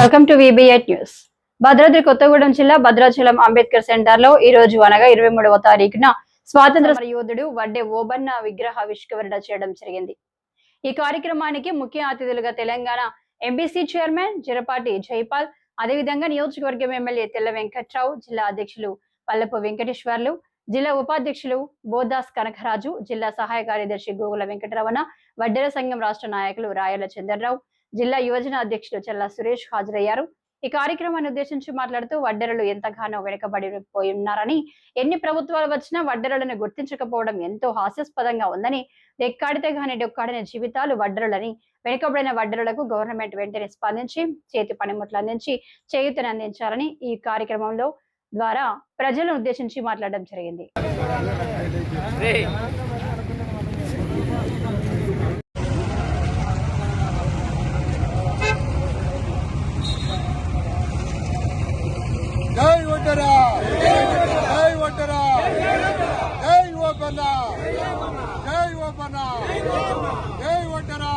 Welcome to విబిఎట్ news Bhadradri Kothagudem జిల్లా భద్రాచలం అంబేద్కర్ సెంటర్లో ఈ రోజు అనగా ఇరవై మూడవ తారీఖున స్వాతంత్ర యోధుడు వడ్డే ఓబన్న విగ్రహ ఆవిష్కరణ చేయడం జరిగింది. ఈ కార్యక్రమానికి ముఖ్య అతిథులుగా తెలంగాణ ఎంబీసీ చైర్మన్ జిరపాటి జైపాల్ అదేవిధంగా నియోజకవర్గం ఎమ్మెల్యే తెల్ల వెంకట్రావు జిల్లా అధ్యక్షులు పల్లపు వెంకటేశ్వర్లు జిల్లా ఉపాధ్యక్షులు బోదాస్ కనకరాజు జిల్లా సహాయ కార్యదర్శి గోగుల వెంకటరమణ వడ్డెర సంఘం రాష్ట్ర నాయకులు రాయల చంద్రరావు జిల్లా యువజన అధ్యక్షులు చల్లా సురేష్ హాజరయ్యారు. ఈ కార్యక్రమాన్ని ఉద్దేశించి మాట్లాడుతూ వడ్డెరలు ఎంతగానో వెనుకబడిపోయి ఉన్నారని ఎన్ని ప్రభుత్వాలు వచ్చినా వడ్డెరలను గుర్తించకపోవడం ఎంతో హాస్యాస్పదంగా ఉందని ఎక్కాడితే గాని డొక్కాడిన జీవితాలు వడ్డెరలని వెనుకబడిన వడ్డెరలకు గవర్నమెంట్ వెంటనే స్పందించి చేతి పనిముట్లు అందించి చేయూతను అందించాలని ఈ కార్యక్రమంలో ద్వారా ప్రజలను ఉద్దేశించి మాట్లాడడం జరిగింది. జై వడ్డరా! జై వడ్డరా! జై ఓపన్న జై ఓపన్న జై వడ్డరా!